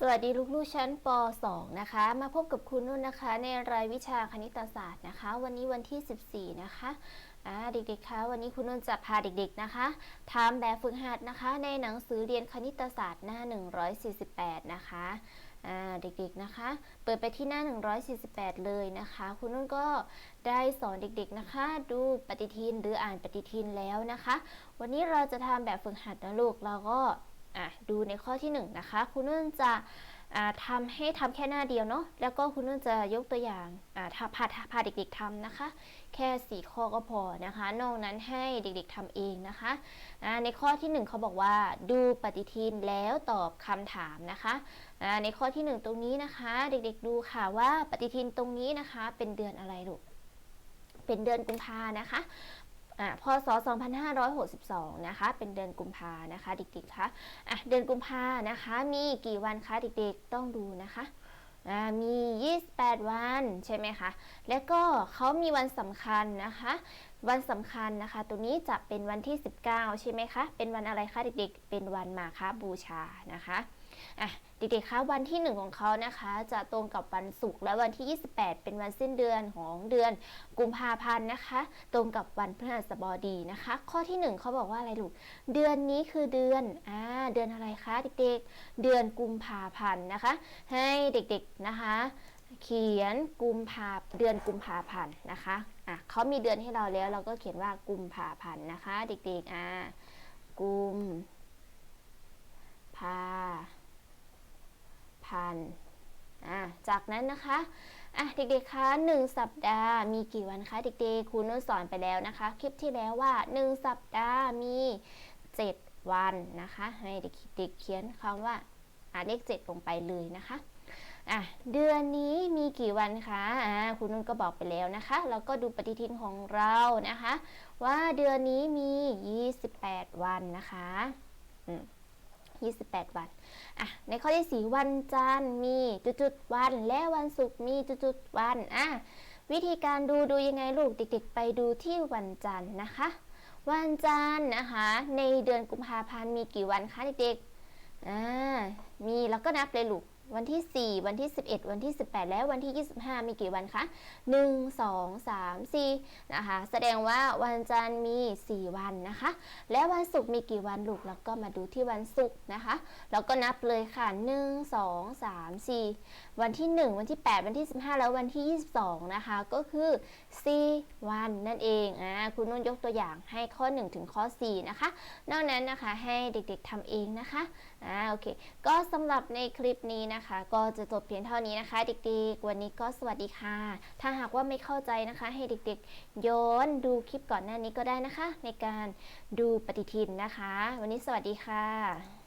สวัสดีลูกๆชั้นป .2 นะคะ มาพบกับคุณนุ่นนะคะ ในรายวิชาคณิตศาสตร์นะคะ วันนี้วันที่ 14 นะคะเด็กๆ คะ วันนี้คุณนุ่นจะพาเด็กๆ นะคะทำแบบฝึกหัดนะคะ ในหนังสือเรียนคณิตศาสตร์หน้า 148 นะคะเด็กๆ นะคะ เปิดไปที่หน้า 148 เลยนะคะ คุณนุ่นก็ได้สอนเด็กๆ นะคะ ดูปฏิทินหรืออ่านปฏิทินแล้วนะคะ วันนี้เราจะทำแบบฝึกหัดนะลูก เราก็ อะดูในข้อที่1นงนะคะคุณนุ่นจะอ่าทำให้ทำแค่หน้าเดียวเนาะแล้วก็คุณนุ่นจะยกตัวอย่างาถ้าพาพาเด็กๆทำนะคะ แค่ 4 ข้อก็พอนะคะ นอกนั้นให้เด็กๆทำเองนะคะในข้อที่ 1เขาบอกว่าดูปฏิทินแล้วตอบคำถามนะคะในข้อที่ 1 ตรงนี้นะคะ เด็กๆดูค่ะว่าปฏิทินตรงนี้นะคะ เป็นเดือนอะไรลูกเป็นเดือนกุมภานะคะ อ่าพศ 2562 นะคะ เป็นเดือนกุมภานะคะ เด็กๆ คะ อะ เดือนกุมภานะคะ มีกี่วันคะเด็กๆ ต้องดูนะคะอ่ามี 28 วันใช่ไหมคะ แล้วก็เขามีวันสำคัญนะคะ วันสำคัญนะคะ ตัวนี้จะเป็นวันที่ 19 ใช่ไหมคะ เป็นวันอะไรคะเด็กๆ เป็นวันมาฆบูชานะคะ อะเด็กๆคะวันที่ 1 ของเขานะคะ จะตรงกับวันศุกร์และวันที่ 28 เป็นวันสิ้นเดือนของเดือนกุมภาพันธ์นะคะ ตรงกับวันพฤหัสบดีนะคะ ข้อที่ 1เขาบอกว่าอะไรลูกเดือนนี้คือเดือนอ่าเดือนอะไรคะเด็กๆ เดือนกุมภาพันธ์นะคะ ให้เด็กๆนะคะ เขียนกุมภาเดือนกุมภาพันธ์นะคะอะเขามีเดือนให้เราแล้วเราก็เขียนว่ากุมภาพันธ์นะคะ เด็กๆอ่ากุมภาพันธ์อะ จากนั้นนะคะอะเด็กๆคะหนึ่งสัปดาห์มีกี่วันคะเด็กๆครูนุ่นสอนไปแล้วนะคะ คลิปที่แล้วว่าหนึ่งสัปดาห์มี 7 วันนะคะ ให้เด็กๆเขียนคำว่าอะเลข7ลงไปเลยนะคะอะเดือนนี้มีกี่วันคะอ่าคุณนุ่นก็บอกไปแล้วนะคะ แล้วก็ดูปฏิทินของเรานะคะ ว่าเดือนนี้มี 28 วันนะคะอืม 28 วันอะในข้อที่ 4 วันจันทร์มีจุดๆวัน และวันศุกร์มีจุดๆวันอะวิธีการดูดูยังไงลูกเด็กๆ ไปดูที่วันจันทร์นะคะ วันจันทร์นะคะ ในเดือนกุมภาพันธ์มีกี่วันคะเด็กๆอ่ามีแล้วก็นับเลยลูก วันที่ 4 วันที่ 11 วันที่ 18 และวันที่ 25 มีกี่วันคะ 1 2 3 4 นะคะ แสดงว่าวันจันทร์มี 4 วันนะคะ และวันศุกร์มีกี่วันลูก แล้วก็มาดูที่วันศุกร์นะคะ แล้วก็นับเลยค่ะ 1 2 3 4 วันที่ 1 วันที่ 8 วันที่ 15 แล้ววันที่ 22 นะคะ ก็คือ 4 วันนั่นเอง อ่า คุณนุ่นยกตัวอย่างให้ข้อ 1 ถึงข้อ 4 นะคะ นอกนั้นนะคะให้เด็กๆทำเองนะคะ อ่า โอเค ก็สำหรับในคลิปนี้นะนะคะ ก็จะจบเพียงเท่านี้นะคะ เด็กๆ วันนี้ก็สวัสดีค่ะ ถ้าหากว่าไม่เข้าใจนะคะ ให้เด็กๆ ย้อนดูคลิปก่อนหน้านี้ก็ได้นะคะ ในการดูปฏิทินนะคะ วันนี้สวัสดีค่ะ